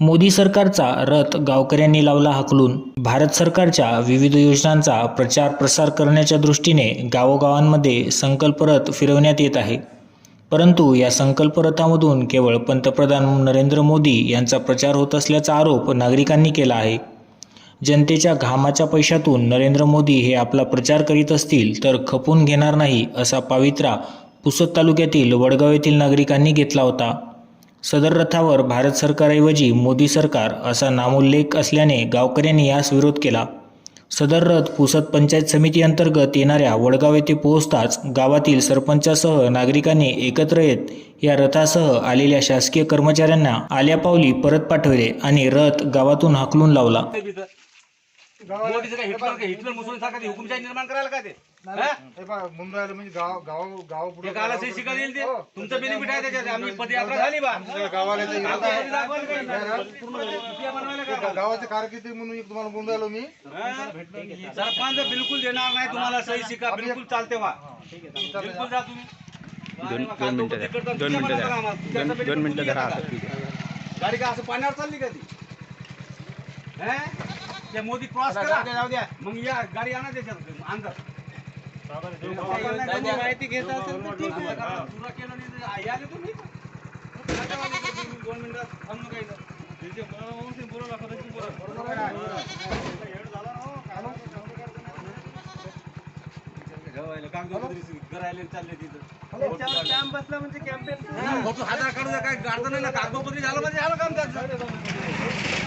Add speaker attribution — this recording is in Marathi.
Speaker 1: मोदी सरकारचा रथ गावकऱ्यांनी लावला हाकलून. भारत सरकारच्या विविध योजनांचा प्रचार प्रसार करण्याच्या दृष्टीने गावोगावांमध्ये संकल्प रथ फिरवण्यात येत आहे. परंतु या संकल्प रथामधून केवळ पंतप्रधान नरेंद्र मोदी यांचा प्रचार होत असल्याचा आरोप नागरिकांनी केला आहे. जनतेच्या घामाच्या पैशातून नरेंद्र मोदी हे आपला प्रचार करीत असतील तर खपून घेणार नाही असा पावित्रा पुसद तालुक्यातील वडगाव येथील नागरिकांनी घेतला होता. सदर रथावर भारत सरकारऐवजी मोदी सरकार असा नामोल्लेख असल्याने गावकऱ्यांनी यास विरोध केला. सदर रथ पुसद पंचायत समिती अंतर्गत येणाऱ्या वडगाव येथे पोहोचताच गावातील सरपंचासह नागरिकांनी एकत्र येत या रथासह आलेल्या शासकीय कर्मचाऱ्यांना आल्यापावली परत पाठवले आणि रथ गावातून हाकलून लावला.
Speaker 2: मोदीचं काय हिटलर काय? हिटलर मुसलमान सारखा ते हुकुमशाही निर्माण करायला काय ते? हा?
Speaker 3: हे राहिलं म्हणजे गाव गाव गाव पुढे
Speaker 2: ते गावाला सही शिकायला येईल ते. तुमचं बेनिफिट आहे त्याच्यात. आम्ही पदयात्रा झाली बा.
Speaker 3: गावाला ते-
Speaker 2: कागदपत्री दाखवायला काही नाही. पूर्ण रुपया बनवायला काय?
Speaker 3: गावाचे कारकिर्दी म्हणून एक तुम्हाला बोलून राहिलो मी?
Speaker 2: हा? सरपंच बिलकुल देणार नाही तुम्हाला सही शिका. बिलकुल चालते वा बिलकुल जा तुम्ही.
Speaker 4: दोन दोन मिनिटं द्या. दोन मिनिटं द्या. दोन दोन मिनिटं धरा आता
Speaker 2: गाडी का असं पाण्यावर चालली का ती? हे? ते मोदी क्रॉस करा. मग या गाडी आणा त्याच्यात अंदर. माहिती घेत असेल तर ठीक आहे. तुला केलं नाही या तुम्ही. दोन मिनिटात काढू द्या, काय नाही ना कागदोपत्री झालं म्हणजे झालं काम त्याचं.